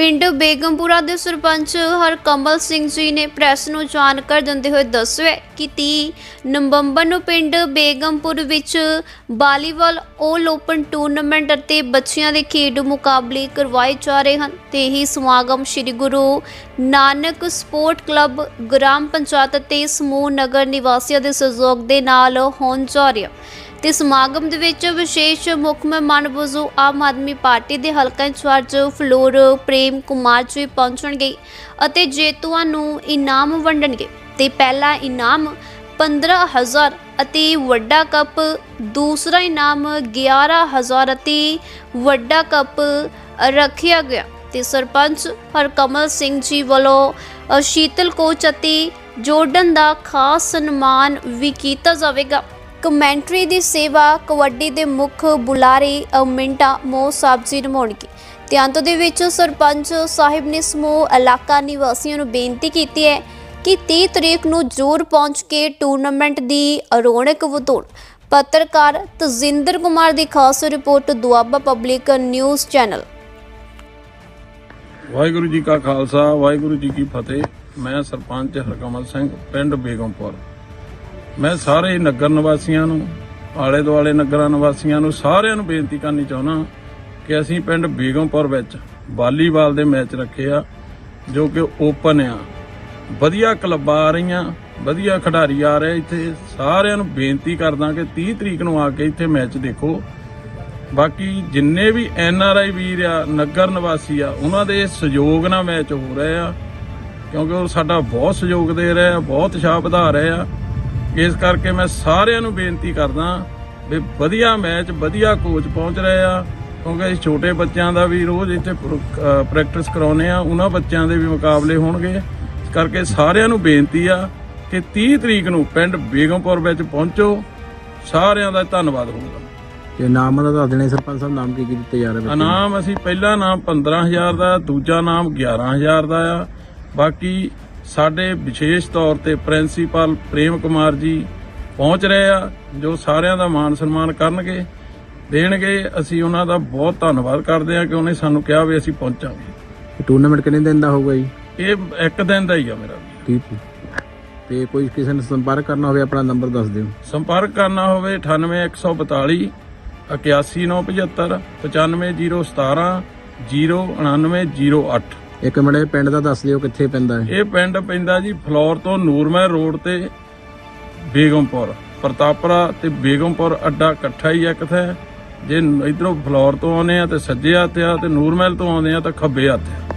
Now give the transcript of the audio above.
ਪਿੰਡ ਬੇਗਮਪੁਰਾ ਦੇ ਸਰਪੰਚ ਹਰਕਮਲ ਸਿੰਘ ਜੀ ਨੇ ਪ੍ਰੈਸ ਨੂੰ ਜਾਣਕਾਰੀ ਦਿੰਦੇ ਹੋਏ ਦੱਸਿਆ ਕਿ 30 ਨਵੰਬਰ ਨੂੰ ਪਿੰਡ ਬੇਗਮਪੁਰ ਵਿੱਚ ਵਾਲੀਬਾਲ 올 ਓਪਨ ਟੂਰਨਾਮੈਂਟ ਅਤੇ ਬੱਚਿਆਂ ਦੇ ਖੇਡ ਮੁਕਾਬਲੇ ਕਰਵਾਏ ਜਾ ਰਹੇ ਹਨ। ਤੇ ਇਹ ਸਮਾਗਮ ਸ੍ਰੀ ਗੁਰੂ ਨਾਨਕ ਸਪੋਰਟ ਕਲੱਬ, ਗ੍ਰਾਮ ਪੰਚਾਇਤ ਅਤੇ ਸਮੂਹ ਨਗਰ ਨਿਵਾਸੀਆਂ ਦੇ ਸਹਿਯੋਗ ਦੇ ਨਾਲ ਹੋਣ ਜਾ ਰਿਹਾ। ਤੇ ਸਮਾਗਮ ਦੇ ਵਿੱਚ ਵਿਸ਼ੇਸ਼ ਮੁੱਖ ਮਹਿਮਾਨ ਵਜੋਂ ਆਮ ਆਦਮੀ ਪਾਰਟੀ ਦੇ ਹਲਕਾ ਇੰਚਾਰਜ ਫਲੋਰ ਪ੍ਰੇਮ ਕੁਮਾਰ ਜੀ ਪਹੁੰਚਣਗੇ ਅਤੇ ਜੇਤੂਆਂ ਨੂੰ ਇਨਾਮ ਵੰਡਣਗੇ। ਤੇ ਪਹਿਲਾ ਇਨਾਮ 15000 ਅਤੇ ਵੱਡਾ ਕੱਪ, ਦੂਸਰਾ ਇਨਾਮ 11000 ਅਤੇ ਵੱਡਾ ਕੱਪ ਰੱਖਿਆ ਗਿਆ। ਤੇ ਸਰਪੰਚ ਹਰਕਮਲ ਸਿੰਘ ਜੀ ਵੱਲੋਂ ਸ਼ੀਤਲ ਕੋਚ ਅਤੇ ਜੋਰਡਨ ਦਾ ਖਾਸ ਸਨਮਾਨ ਵੀ ਕੀਤਾ ਜਾਵੇਗਾ। ਕਮੈਂਟਰੀ ਦੀ ਸੇਵਾ ਕਬੱਡੀ ਦੇ ਮੁੱਖ ਬੁਲਾਰੇ ਅ, ਮੋ ਸਾਹਿਬ ਜੀ ਨਿਭਾਉਣਗੇ ਤੇ ਅੰਤ ਦੇ ਵਿੱਚ ਸਰਪੰਚ ਸਾਹਿਬ ਨੇ ਸਮੂਹ ਇਲਾਕਾ ਨਿਵਾਸੀਆਂ ਨੂੰ ਬੇਨਤੀ ਕੀਤੀ ਹੈ ਕਿ 30 ਤਰੀਕ ਨੂੰ ਜ਼ਰੂਰ ਪਹੁੰਚ ਕੇ ਟੂਰਨਾਮੈਂਟ ਦੀ ਰੌਣਕ ਵਧਾਉਣ। ਪੱਤਰਕਾਰ ਤਜਿੰਦਰ ਕੁਮਾਰ ਦੀ ਖਾਸ report Doaba public news channel. Waheguru ji ਕਾ ਖਾਲਸਾ ਵਾਹਿਗੁਰੂ ਜੀ ਕੀ ਫਤਿਹ। ਮੈਂ ਸਰਪੰਚ ਹਰਕਮਲ ਸਿੰਘ ਪਿੰਡ ਬੇਗਮਪੁਰ। ਮੈਂ ਸਾਰੇ ਨਗਰ ਨਿਵਾਸੀਆਂ ਨੂੰ, ਆਲੇ ਦੁਆਲੇ ਨਗਰਾਂ ਨਿਵਾਸੀਆਂ ਨੂੰ ਸਾਰਿਆਂ ਨੂੰ ਬੇਨਤੀ ਕਰਨੀ ਚਾਹੁੰਦਾ ਕਿ ਅਸੀਂ ਪਿੰਡ ਬੇਗਮਪੁਰ ਵਿੱਚ ਵਾਲੀਬਾਲ ਦੇ ਮੈਚ ਰੱਖੇ ਆ, ਜੋ ਕਿ ਓਪਨ ਆ। ਵਧੀਆ ਕਲੱਬਾਂ ਆ ਰਹੀਆਂ, ਵਧੀਆ ਖਿਡਾਰੀ ਆ ਰਹੇ ਇੱਥੇ। ਸਾਰਿਆਂ ਨੂੰ ਬੇਨਤੀ ਕਰਦਾ ਕਿ 30 ਤਰੀਕ ਨੂੰ ਆ ਕੇ ਇੱਥੇ ਮੈਚ ਦੇਖੋ। ਬਾਕੀ ਜਿੰਨੇ ਵੀ ਐਨ ਆਰ ਆਈ ਵੀਰ ਆ, ਨਗਰ ਨਿਵਾਸੀ ਆ, ਉਹਨਾਂ ਦੇ ਸਹਿਯੋਗ ਨਾਲ ਮੈਚ ਹੋ ਰਹੇ ਆ, ਕਿਉਂਕਿ ਉਹ ਸਾਡਾ ਬਹੁਤ ਸਹਿਯੋਗ ਦੇ ਰਹੇ ਆ, ਬਹੁਤ ਉਤਸ਼ਾਹ ਵਧਾ ਰਹੇ ਆ। ਇਸ ਕਰਕੇ ਮੈਂ ਸਾਰਿਆਂ ਨੂੰ ਬੇਨਤੀ ਕਰਦਾ ਵੀ ਵਧੀਆ ਮੈਚ ਵਧੀਆ ਕੋਚ ਪਹੁੰਚ ਰਹੇ ਆ ਕਿਉਂਕਿ ਅਸੀਂ ਛੋਟੇ ਬੱਚਿਆਂ ਦਾ ਵੀ ਰੋਜ਼ ਇੱਥੇ ਪ੍ਰੈਕਟਿਸ ਕਰਾਉਨੇ ਆ ਉਹਨਾਂ ਬੱਚਿਆਂ ਦੇ ਵੀ ਮੁਕਾਬਲੇ ਹੋਣਗੇ। ਇਸ ਕਰਕੇ ਸਾਰਿਆਂ ਨੂੰ ਬੇਨਤੀ ਆ ਕਿ 30 ਤਰੀਕ ਨੂੰ ਪਿੰਡ ਬੇਗਮਪੁਰ ਵਿੱਚ ਪਹੁੰਚੋ। ਸਾਰਿਆਂ ਦਾ ਧੰਨਵਾਦ ਹੋਊਗਾ। ਤੇ ਨਾਮ ਦਾ ਦੱਸ ਦੇਣੇ ਸਰਪੰਚ ਸਾਹਿਬ ਨਾਮ ਕੀ ਕੀ ਦਿੱਤੇ ਜਾ ਰਹੇ? ਇਨਾਮ ਅਸੀਂ ਪਹਿਲਾ ਨਾਮ 15000 ਦਾ ਦੂਜਾ ਨਾਮ 11000 ਦਾ ਆ। ਬਾਕੀ ਸਾਡੇ ਵਿਸ਼ੇਸ਼ ਤੌਰ ਤੇ ਪ੍ਰਿੰਸੀਪਲ ਪ੍ਰੇਮ ਕੁਮਾਰ ਜੀ ਪਹੁੰਚ ਰਹੇ ਆ ਜੋ ਸਾਰਿਆਂ ਦਾ ਮਾਣ ਸਨਮਾਨ ਕਰਨਗੇ ਦੇਣਗੇ। ਅਸੀਂ ਉਹਨਾਂ ਦਾ ਬਹੁਤ ਧੰਨਵਾਦ ਕਰਦੇ ਆ ਕਿ ਉਹਨੇ ਸਾਨੂੰ ਕਿਹਾ ਵੀ ਅਸੀਂ ਪਹੁੰਚਾਂਗੇ। ਟੂਰਨਾਮੈਂਟ ਕਿੰਨੇ ਦਿਨ ਦਾ ਹੋਊਗਾ ਜੀ? ਇਹ ਇੱਕ ਦਿਨ ਦਾ ਹੀ ਆ ਮੇਰਾ। ਠੀਕ ਹੈ। ਤੇ ਕੋਈ ਕਿਸੇ ਨੇ ਸੰਪਰਕ ਕਰਨਾ ਹੋਵੇ ਆਪਣਾ ਨੰਬਰ ਦੱਸ ਦਿਓ। ਸੰਪਰਕ ਕਰਨਾ ਹੋਵੇ 98142 81975 95017 09908 ਇੱਕ ਮਿੰਟ ਪਿੰਡ ਦਾ ਦੱਸ ਦਿਓ ਕਿੱਥੇ ਪੈਂਦਾ ਹੈ? ਇਹ ਪਿੰਡ ਪੈਂਦਾ ਜੀ ਫਲੋਰ ਤੋਂ ਨੂਰਮਹਿਰ ਰੋਡ ਤੇ ਬੇਗਮਪੁਰ ਪ੍ਰਤਾਪਰਾ ਤੇ ਬੇਗਮਪੁਰ ਅੱਡਾ ਇਕੱਠਾ ਹੀ ਆ ਕਿਥੇ ਜੇ ਇਧਰੋਂ ਫਲੋਰ ਤੋਂ ਆਉਂਦੇ ਆ ਤੇ ਸੱਜੇ ਹੱਥ ਆ ਤੇ ਨੂਰਮਹਿਲ ਤੋਂ ਆਉਂਦੇ ਆ ਤਾਂ ਖੱਬੇ ਹੱਥ ਆ।